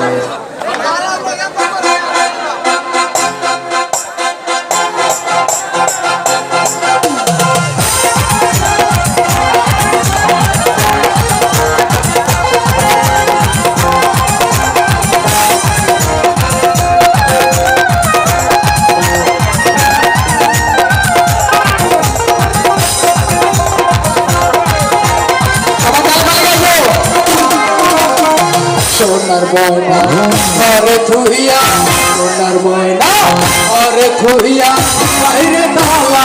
아, 네. সোনার ময়না আরে খুইয়া সোনার ময়না আরে খুইয়া বাইরে তালা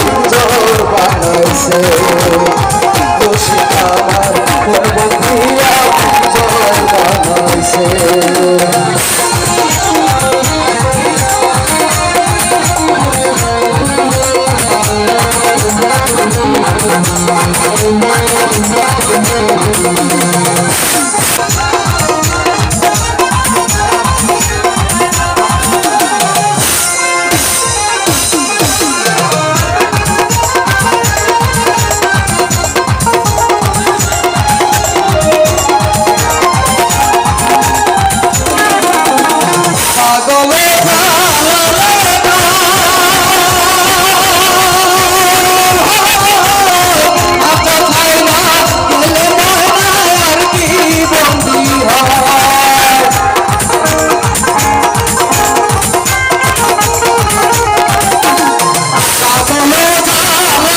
Thank you.